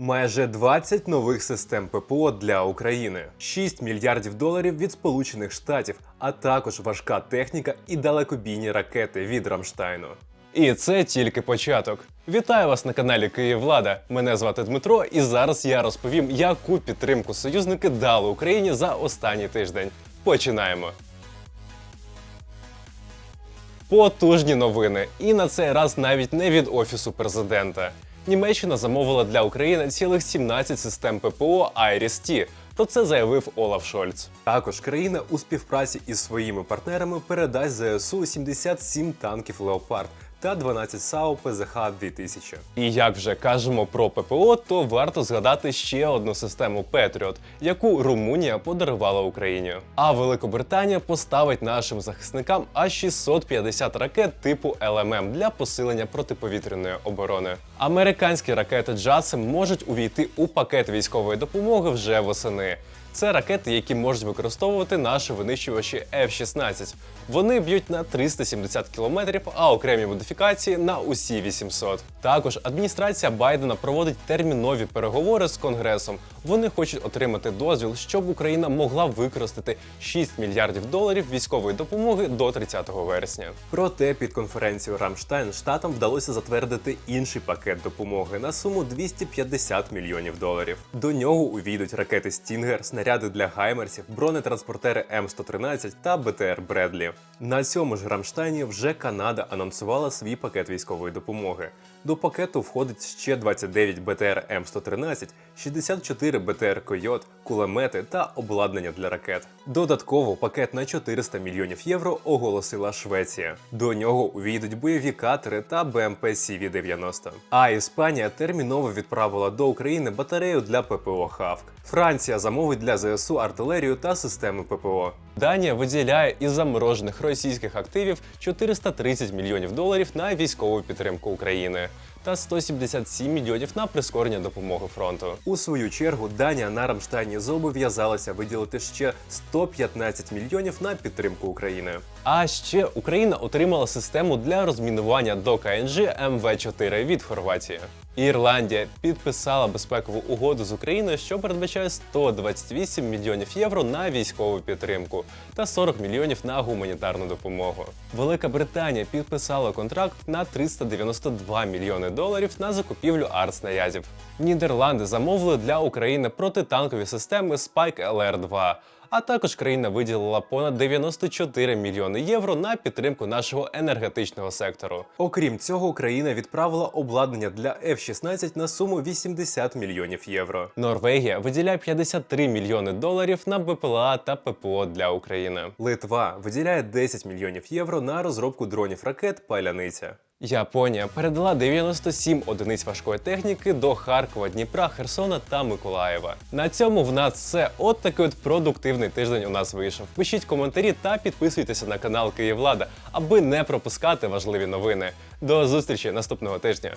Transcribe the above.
Майже 20 нових систем ППО для України, 6 мільярдів доларів від Сполучених Штатів, а також важка техніка і далекобійні ракети від Рамштайну. І це тільки початок. Вітаю вас на каналі Київлада. Мене звати Дмитро, і зараз я розповім, яку підтримку союзники дали Україні за останній тиждень. Починаємо. Потужні новини, і на цей раз навіть не від офісу президента. Німеччина замовила для України цілих 17 систем ППО Айріс-Т. Про це заявив Олаф Шольц. Також країна у співпраці із своїми партнерами передасть ЗСУ 77 танків Леопард та 12 САУ ПЗХ 2000. І як вже кажемо про ППО, то варто згадати ще одну систему Петріот, яку Румунія подарувала Україні. А Великобританія поставить нашим захисникам аж 650 ракет типу ЛММ для посилення протиповітряної оборони. Американські ракети JASSM можуть увійти у пакет військової допомоги вже восени. Це ракети, які можуть використовувати наші винищувачі F-16. Вони б'ють на 370 кілометрів, а окремі модифікації на усі 800. Також адміністрація Байдена проводить термінові переговори з Конгресом. Вони хочуть отримати дозвіл, щоб Україна могла використати 6 мільярдів доларів військової допомоги до 30 вересня. Проте під конференцію Рамштайн штатам вдалося затвердити інший пакет допомоги на суму 250 мільйонів доларів. До нього увійдуть ракети Стінгер, снаряди для гаймерсів, бронетранспортери М113 та БТР Бредлі. На цьому ж Рамштайні вже Канада анонсувала свій пакет військової допомоги. До пакету входить ще 29 БТР М113, 64 БТР Койот, кулемети та обладнання для ракет. Додатково пакет на 400 мільйонів євро оголосила Швеція. До нього увійдуть бойові катери та БМП CV-90. А Іспанія терміново відправила до України батарею для ППО Хавк. Франція замовить для ЗСУ артилерію та системи ППО. Данія виділяє із заморожених російських активів 430 мільйонів доларів на військову підтримку України та 177 мільйонів на прискорення допомоги фронту. У свою чергу Данія на Рамштайні зобов'язалася виділити ще 115 мільйонів на підтримку України. А ще Україна отримала систему для розмінування до КНЖ МВ4 від Хорватії. Ірландія підписала безпекову угоду з Україною, що передбачає 128 мільйонів євро на військову підтримку та 40 мільйонів на гуманітарну допомогу. Велика Британія підписала контракт на 392 мільйони доларів на закупівлю артснарядів. Нідерланди замовили для України протитанкові системи Spike LR-2. А також країна виділила понад 94 мільйони євро на підтримку нашого енергетичного сектору. Окрім цього, Україна відправила обладнання для F-16 на суму 80 мільйонів євро. Норвегія виділяє 53 мільйони доларів на БПЛА та ППО для України. Литва виділяє 10 мільйонів євро на розробку дронів ракет Паляниця. Японія передала 97 одиниць важкої техніки до Харкова, Дніпра, Херсона та Миколаєва. На цьому в нас все. От такий от продуктивний тиждень у нас вийшов. Пишіть коментарі та підписуйтеся на канал Київлада, аби не пропускати важливі новини. До зустрічі наступного тижня.